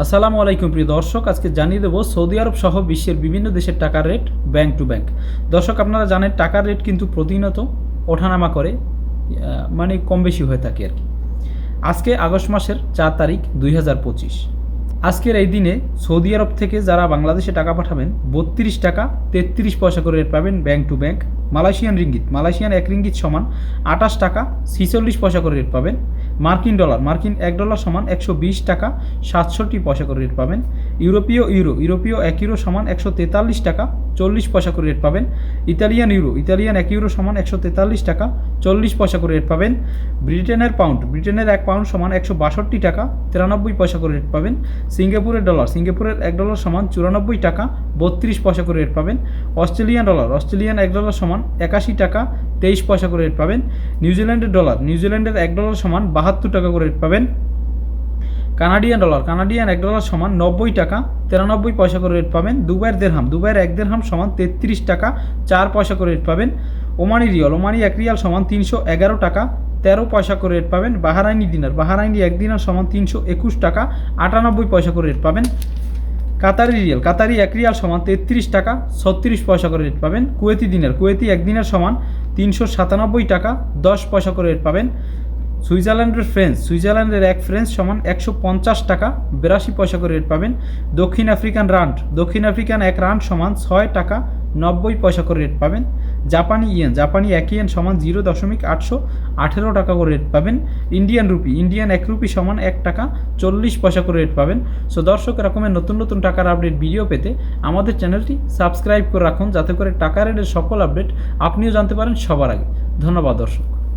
আসসালামু আলাইকুম প্রিয় দর্শক, আজকে জানিয়ে দেবো সৌদি আরব সহ বিশ্বের বিভিন্ন দেশের টাকার রেট ব্যাংক টু ব্যাংক। দর্শক, আপনারা জানেন টাকার রেট কিন্তু প্রতিনিয়ত ওঠানামা করে মানে কম বেশি হয়ে থাকে আর কি। আজকে আগস্ট মাসের চার তারিখ দুই হাজার পঁচিশ। আজকের এই দিনে সৌদি আরব থেকে যারা বাংলাদেশে টাকা পাঠাবেন, বত্রিশ টাকা তেত্রিশ পয়সা করে রেট পাবেন bank to bank. Malaysian ringgit, Malaysian এক রিঙ্গিত সমান আঠাশ টাকা ছিচল্লিশ পয়সা করে রেট পাবেন। মার্কিন ডলার। মার্কিন এক ডলার সমান একশো বিশ টাকা, সাতষট্টি পয়সা করে রেট পাবেন। ইউরোপীয় ইউরো, ইউরোপীয় এক ইউরো সমান একশো তেতাল্লিশ টাকা, চল্লিশ পয়সা করে রেট পাবেন। ইতালিয়ান ইউরো, ইতালিয়ান এক ইউরো সমান একশো তেতাল্লিশ টাকা, চল্লিশ পয়সা করে রেট পাবেন। ব্রিটেনের পাউন্ড ব্রিটেনের এক পাউন্ড সমান একশো বাষট্টি টাকা, তিরানব্বই পয়সা করে রেট পাবেন। সিঙ্গাপুরের ডলার, সিঙ্গাপুরের এক ডলার সমান চুরানব্বই টাকা, বত্রিশ পয়সা করে রেট পাবেন। অস্ট্রেলিয়ান ডলার, অস্ট্রেলিয়ান এক ডলার সমান একাশি টাকা, তেইশ পয়সা করে রেট পাবেন। নিউজিল্যান্ডের ডলার, নিউজিল্যান্ডের এক ডলার সমান বাহাত্তর টাকা করে রেট পাবেন। কানাডিয়ান ডলার কানাডিয়ান এক ডলার সমান নব্বই টাকা, তিরানব্বই পয়সা করে রেট পাবেন। দুবাইয়ের দেড়হাম দুবাইয়ের এক দেড়হাম সমান তেত্রিশ টাকা, চার পয়সা করে রেট পাবেন। ওমানি রিয়াল, ওমানি এক রিয়াল সমান তিনশো এগারো টাকা, তেরো পয়সা করে রেট পাবেন। বাহারাইনি দিনার, বাহারাইনি এক দিনার সমান তিনশো একুশ টাকা, আটানব্বই পয়সা করে রেট পাবেন। কাতারি রিয়াল, কাতারি এক রিয়াল সমান তেত্রিশ টাকা, ছত্রিশ পয়সা করে রেট পাবেন। কুয়েতি দিনার, কুয়েতি এক দিনের সমান তিনশো সাতানব্বই টাকা, দশ পয়সা করে রেট পাবেন। সুইজারল্যান্ডের ফ্রেঞ্চ সুইজারল্যান্ডের এক ফ্রেঞ্চ সমান একশো পঞ্চাশ টাকা, বিরাশি পয়সা করে রেট পাবেন। দক্ষিণ আফ্রিকান রান্ড দক্ষিণ আফ্রিকান এক রান্ড সমান ছয় টাকা নব্বই পয়সা করে রেট পাবেন। জাপানি ইয়েন জাপানি এক ইয়েন সমান জিরো দশমিক আটশো আঠেরো টাকা করে রেট পাবেন। ইন্ডিয়ান রুপি ইন্ডিয়ান এক রুপি সমান এক টাকা চল্লিশ পয়সা করে রেট পাবেন। সো দর্শক, এরকমের নতুন নতুন টাকার আপডেট ভিডিও পেতে আমাদের চ্যানেলটি সাবস্ক্রাইব করে রাখুন, যাতে করে টাকা রেটের সকল আপডেট আপনিও জানতে পারেন সবার আগে। ধন্যবাদ, দর্শক।